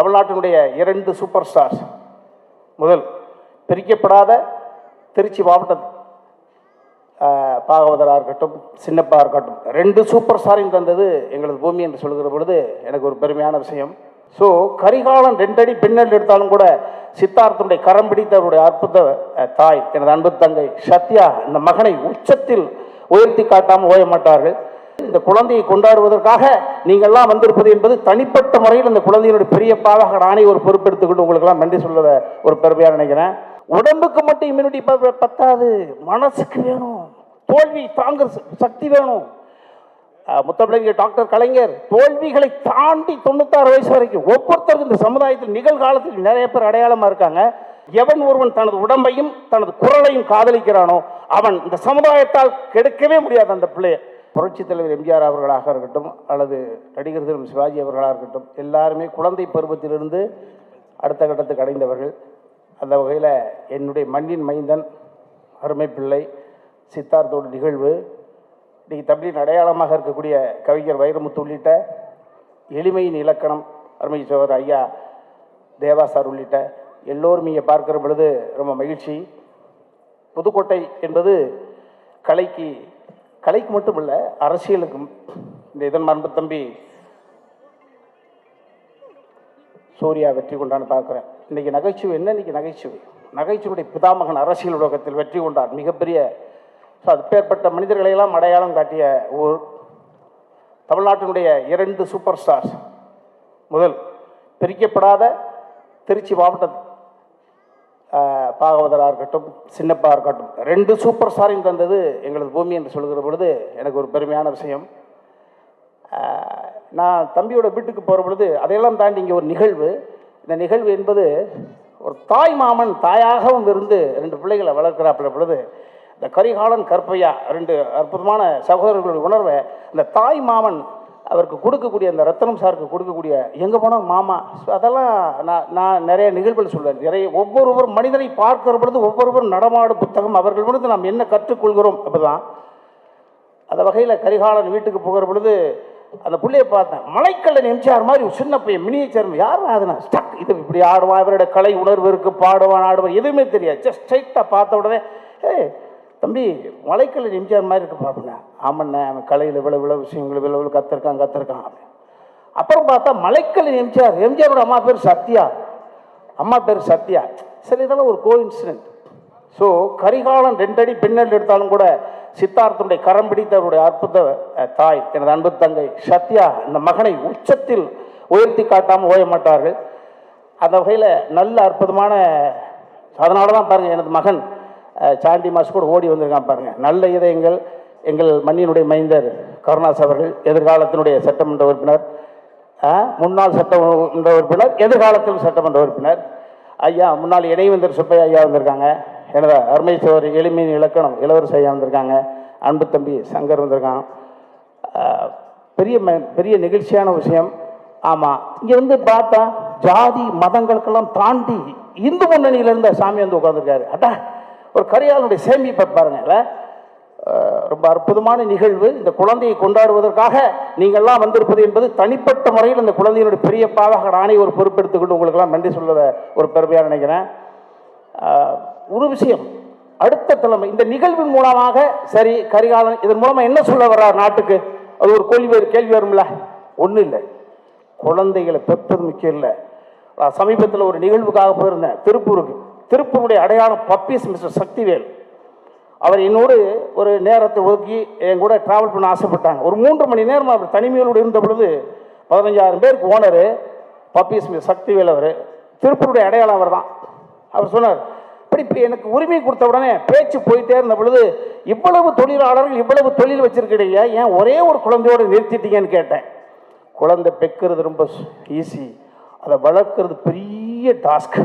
தமிழ்நாட்டினுடைய இரண்டு super stars முதல் பிரிக்கப்படாத திருச்சி மாவட்டம் பாகவதராக இருக்கட்டும் சின்னப்பா இருக்கட்டும். ரெண்டு சூப்பர் ஸ்டாரையும் தந்தது எங்களது பூமி என்று சொல்கிற பொழுது எனக்கு ஒரு பெருமையான விஷயம். ஸோ கரிகாலன் ரெண்டடி பின்னல் எடுத்தாலும் கூட சித்தார்த்தனுடைய கரம் பிடித்த அவருடைய அற்புத தாய் எனது அன்பு தங்கை சத்யா இந்த மகனை உச்சத்தில் உயர்த்தி காட்டாமல் ஓய மாட்டார்கள். இந்த குழந்தையை கொண்டாடுவதற்காக நீங்கள்லாம் வந்திருப்பது என்பது தனிப்பட்ட முறையில் இந்த குழந்தையினுடைய பெரியப்பாவாக நானே ஒரு பொறுப்பெடுத்துக்கொண்டு உங்களுக்கெல்லாம் நன்றி சொல்லுவத ஒரு பெருமையாக நினைக்கிறேன். உடம்புக்கு மட்டும் இம்யூனிட்டி பத்தாது. மனசுக்கு வேணும். தோல்வி தாங்க சக்தி வேணும். அஹ், முத்தமிழங்க டாக்டர் கலைஞர் தோல்விகளை தாண்டி தொண்ணூத்தாறு வயசு வரைக்கும் ஒவ்வொருத்தருக்கும் இந்த சமுதாயத்தில் நிகழ்காலத்தில் நிறைய பேர் அடையாளமா இருக்காங்க. எவன் ஒருவன் தனது உடம்பையும் தனது குரலையும் காதலிக்கிறானோ அவன் இந்த சமுதாயத்தால் கெடுக்கவே முடியாது அந்த பிள்ளைய புரட்சித் தலைவர் எம்ஜிஆர் அவர்களாக இருக்கட்டும் அல்லது நடிகர் திரும்ப சிவாஜி அவர்களாக இருக்கட்டும் எல்லாருமே குழந்தை பருவத்திலிருந்து அடுத்த கட்டத்துக்கு அடைந்தவர்கள். அந்த வகையில் என்னுடைய மண்ணின் மைந்தன் அருமை பிள்ளை சித்தார்த்தோட நிகழ்வு இன்றைக்கி தமிழின் அடையாளமாக இருக்கக்கூடிய கவிஞர் வைரமுத்து உள்ளிட்ட எளிமையின் இலக்கணம் அருமை சோதர் ஐயா தேவா சார் உள்ளிட்ட எல்லோரும் இங்கே பார்க்கிற பொழுது ரொம்ப மகிழ்ச்சி. புதுக்கோட்டை என்பது கலைக்கு கலைக்கு மட்டும் இல்லை அரசியலுக்கும் இந்த இதன் மரபு தம்பி சூர்யா வெற்றி கொண்டான்னு பார்க்குறேன். இன்றைக்கி நகைச்சுவை என்ன? இன்றைக்கி நகைச்சுவை. நகைச்சுவையுடைய பிதாமகன் அரசியல் உலகத்தில் வெற்றி கொண்டார். மிகப்பெரிய ஸோ அப்பேற்பட்ட மனிதர்களை எல்லாம் அடையாளம் காட்டிய ஊர் தமிழ்நாட்டினுடைய இரண்டு சூப்பர் ஸ்டார்ஸ் முதல் பிரிக்கப்படாத திருச்சி மாவட்டம் பாகவதராக இருக்கட்டும் சின்னப்பா இருக்கட்டும் ரெண்டு சூப்பர் ஸ்டாரையும் தந்தது எங்களது பூமி என்று சொல்கிற பொழுது எனக்கு ஒரு பெருமையான விஷயம். நான் தம்பியோட வீட்டுக்கு போகிற பொழுது அதையெல்லாம் தாண்டி இங்கே ஒரு நிகழ்வு. இந்த நிகழ்வு என்பது ஒரு தாய் மாமன் தாயாகவும் இருந்து ரெண்டு பிள்ளைகளை வளர்க்கிறாப்புல பொழுது இந்த கரிகாலன் கற்பையா ரெண்டு அற்புதமான சகோதரர்களுடைய உணர்வை இந்த தாய் மாமன் அவருக்கு கொடுக்கக்கூடிய அந்த ரத்தனம் சாருக்கு கொடுக்கக்கூடிய எங்கே போனால் மாமா அதெல்லாம் நான் நான் நிறைய நிகழ்வுகள் சொல்வேன். நிறைய ஒவ்வொருவர் மனிதனை பார்க்கிற பொழுது ஒவ்வொருவரும் நடமாடு புத்தகம். அவர்கள் பொழுது நாம் என்ன கற்றுக்கொள்கிறோம் அப்படிதான். அந்த வகையில் கரிகாலன் வீட்டுக்கு போகிற பொழுது அந்த புள்ளைய பார்த்தேன். மலைக்கல்லன் எம்ஜிஆர் மாதிரி ஒரு சின்ன பையன் மினியேச்சர் யார் அதுனா ஸ்டக்! இது இப்படி ஆடுவான். இவரோட கலை உணர்வு இருக்குது பாடுவான் ஆடுவான். எதுவுமே தெரியாது. ஜஸ்ட் ஸ்ட்ரைட்டாக பார்த்த உடனே ஏய் தம்பி மலைக்கல்லன் எம்ஜிஆர் மாதிரி இருக்கு பாப்பண்ணா ஆமண்ணே அவன் கலையில் இவ்வளோ இவ்வளோ விஷயங்கள் இவ்வளோ இவ்வளோ கத்திருக்கான் கத்திருக்கான் அப்படின்னு. அப்புறம் பார்த்தா மலைக்கல்லன் எம்ஜிஆர் எம்ஜிஆரோட அம்மா பேர் சத்யா. அம்மா பேர் சத்யா. சரி இதெல்லாம் ஒரு கோ இன்சிடென்ட் ஸோ கரிகாலம் ரெண்டடி பின்னல் எடுத்தாலும் கூட சித்தார்த்தனுடைய கரம் பிடித்த அவருடைய அற்புத தாய் எனது அன்பு தங்கை சத்யா இந்த மகனை உச்சத்தில் உயர்த்தி காட்டாமல் ஓய மாட்டார்கள். அந்த வகையில் நல்ல அற்புதமான அதனால தான் பாருங்கள் எனது மகன் சாண்டி மாஸ் கூட ஓடி வந்திருக்கான் பாருங்கள் நல்ல இதயங்கள் எங்கள் மண்ணினுடைய மைந்தர் கருணாஸ் அவர்கள் எதிர்காலத்தினுடைய சட்டமன்ற உறுப்பினர் முன்னாள் சட்டமன்ற உறுப்பினர் எதிர்காலத்தில் சட்டமன்ற உறுப்பினர். ஐயா முன்னாள் இணைவேந்தர் சுப்பையா ஐயா வந்திருக்காங்க. எனது அருமை சோர் எளிமையின் இலக்கணம் இளவரசி ஐயா வந்திருக்காங்க. அன்பு தம்பி சங்கர் வந்திருக்கான். பெரிய ம- பெரிய நிகழ்ச்சியான விஷயம். ஆமாம் இங்கே வந்து பார்த்தா ஜாதி மதங்களுக்கெல்லாம் தாண்டி இந்து முன்னணியிலேருந்து சாமி வந்து உட்காந்துருக்காரு அட்டா ஒரு கரியாளனுடைய சேமிப்பை பாருங்கள் ரொம்ப அற்புதமான நிகழ்வு. இந்த குழந்தையை கொண்டாடுவதற்காக நீங்கள்லாம் வந்திருப்பது என்பது தனிப்பட்ட முறையில் இந்த குழந்தையினுடைய பெரியப்பாவாக நானே ஒரு பொறுப்பெடுத்துக்கொண்டு உங்களுக்கெல்லாம் நன்றி சொல்வதை ஒரு பெருமையாக நினைக்கிறேன். ஒரு விஷயம். அடுத்த தலைமை இந்த நிகழ்வின் மூலமாக சரி கரிகாலன் இதன் மூலமாக என்ன சொல்ல வர்றார் நாட்டுக்கு? அது ஒரு கேள்வி கேள்வி வரும்ல? ஒன்றும் இல்லை. குழந்தைகளை பெற்றது முக்கியம் இல்லை. நான் சமீபத்தில் ஒரு நிகழ்வுக்காக போயிருந்தேன் திருப்பூருக்கு. திருப்பூருடைய அடையாளம் பப்பீஸ் மிஸ்டர் சக்திவேல். அவர் என்னோடு ஒரு நேரத்தை ஒதுக்கி என் கூட ட்ராவல் பண்ண ஆசைப்பட்டாங்க. ஒரு மூன்று மணி நேரம் அவர் தனிமையோடு இருந்த பொழுது பதினஞ்சாயிரம் பேருக்கு ஓனர் பப்பீஸ் மிஸ் சக்திவேல் அவர் திருப்பூருடைய அடையாளம் அவர் தான். அவர் சொன்னார் இப்படி இப்போ எனக்கு உரிமை கொடுத்த உடனே பேச்சு போயிட்டே இருந்த பொழுது இவ்வளவு தொழிலாளர்கள் இவ்வளவு தொழில் வச்சிருக்கிறீங்க ஏன் ஒரே ஒரு குழந்தையோடு நிறுத்திட்டீங்கன்னு கேட்டேன். குழந்தை பெக்கிறது ரொம்ப ஈஸி அதை வளர்க்குறது பெரிய டாஸ்க்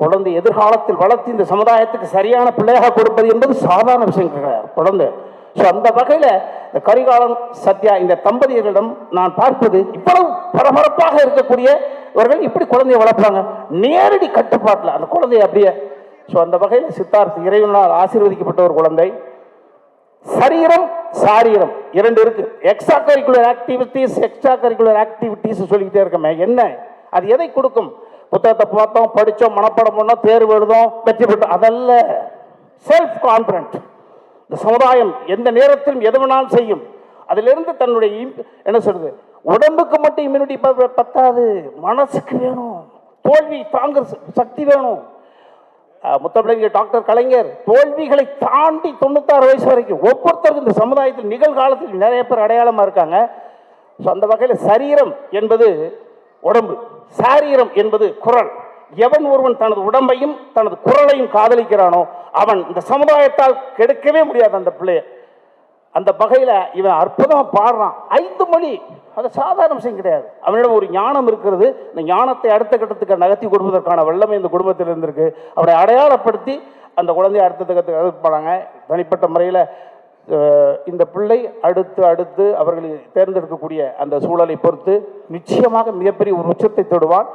குழந்தை எதிர்காலத்தில் வளர்த்து இந்த சமுதாயத்துக்கு சரியான பிள்ளையாக கொடுப்பது என்பது சாதாரண விஷயம் கிடையாது. குழந்தை. ஸோ அந்த வகையில் இந்த கரிகாலன் சத்யா இந்த தம்பதியர்களிடம் நான் பார்ப்பது இவ்வளவு பரபரப்பாக இருக்கக்கூடியவர்கள் இப்படி குழந்தையை வளர்ப்பாங்க நேரடி கட்டுப்பாட்டில் அந்த குழந்தையை அப்படியே ஸோ அந்த வகையில் சித்தார்த் இறைவனால் ஆசீர்வதிக்கப்பட்ட ஒரு குழந்தை. சரீரம் சாரீரம். இரண்டு இருக்கு. Extra curricular activities extra curricular activities சொல்லிக்கிட்டே இருக்கமே. என்ன? அது எதை கொடுக்கும்? புத்தகத்தை பார்த்தோம் படித்தோம் மனப்பாடம் பண்ணோம் தேர்வு எழுதோம் வெற்றி பெற்றோம். அதல்ல செல்ஃப் கான்ஃபிடன்ட் இந்த சமுதாயம் எந்த நேரத்திலும் எது வேணாலும் செய்யும். அதிலிருந்து தன்னுடைய என்ன சொல்றது? உடம்புக்கு மட்டும் இம்யூனிட்டி பத்தாது. மனசுக்கு வேணும். தோல்வி தாங்க சக்தி வேணும். அஹ் முத்தமிழங்க டாக்டர் கலைஞர் தோல்விகளை தாண்டி தொண்ணூத்தாறு வயசு வரைக்கும் ஒவ்வொருத்தருக்கும் இந்த சமுதாயத்தில் நிகழ்காலத்தில் நிறைய பேர் அடையாளமாக இருக்காங்க. ஸோ அந்த வகையில் சரீரம் என்பது உடம்பு. சாரீரம் என்பது குரல். எவன் ஒருவன் தனது உடம்பையும் தனது குரலையும் காதலிக்கிறானோ அவன் இந்த சமுதாயத்தால் கெடுக்கவே முடியாது அந்த பிள்ளைய. அந்த வகையில் இவன் அற்புதமாக பாடுறான். ஐந்து மொழி. அது சாதாரண விஷயம் கிடையாது. அவனிடம் ஒரு ஞானம் இருக்கிறது. இந்த ஞானத்தை அடுத்த கட்டத்துக்கு நகர்த்தி கொடுப்பதற்கான வல்லமை இந்த குடும்பத்தில் இருந்திருக்கு. அவனை அடையாளப்படுத்தி அந்த குழந்தையை அடுத்த கட்டத்துக்கு போனாங்க தனிப்பட்ட முறையில் இந்த பிள்ளை அடுத்து அடுத்து அவர்கள் தேர்ந்தெடுக்கக்கூடிய அந்த சூழலை பொறுத்து நிச்சயமாக மிகப்பெரிய ஒரு உச்சத்தை தொடுவான்.